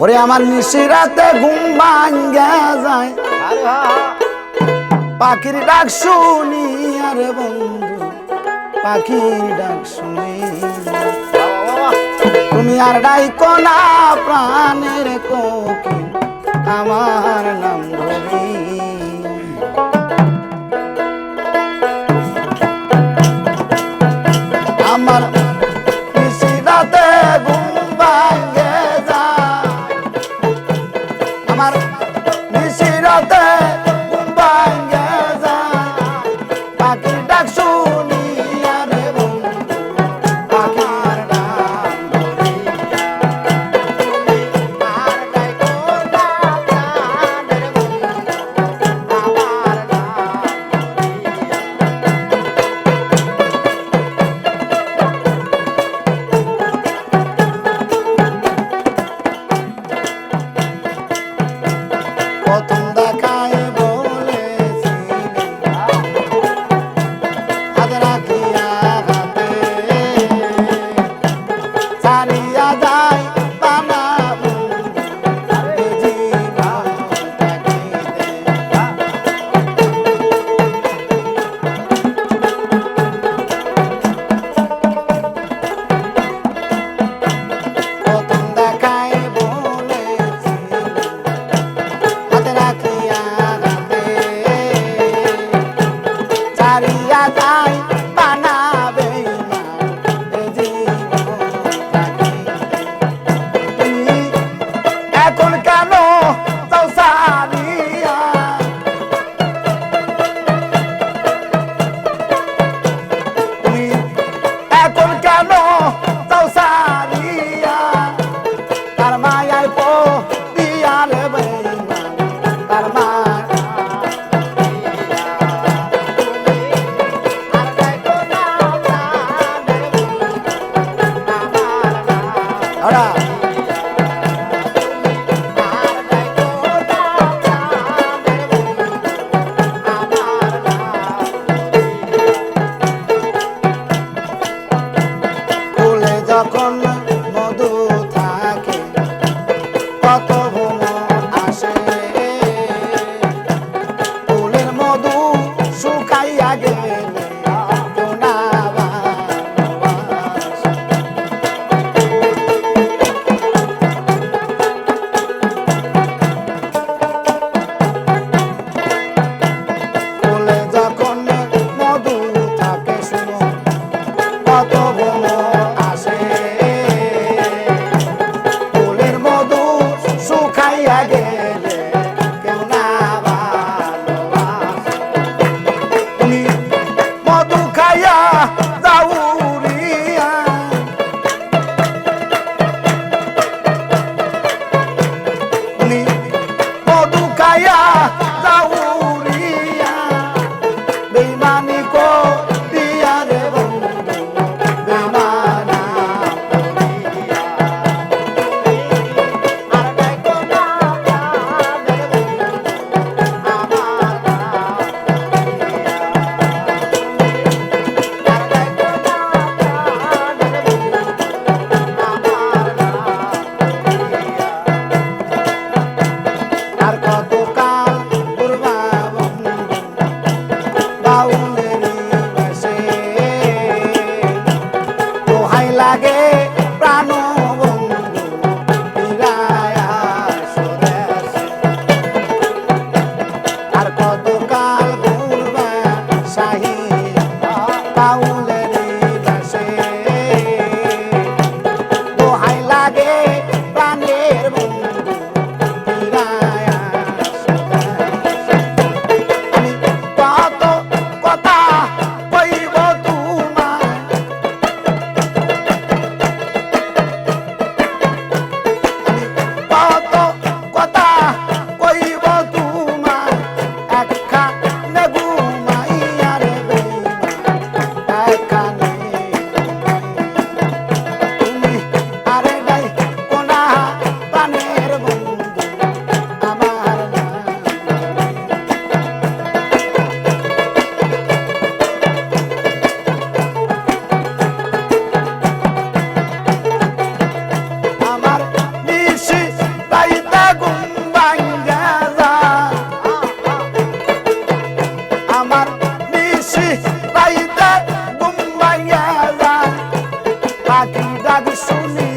পরে আমার নিশিরাতে ঘুম ভাঙ্গা যায়। পাখির ডাক শুনি আরে বন্ধু পাখির ডাক শুনি। তুমি আর ডাই কোনা প্রাণের কোকি আমার নাম ধরি আমার Thank you. vida do soneiro.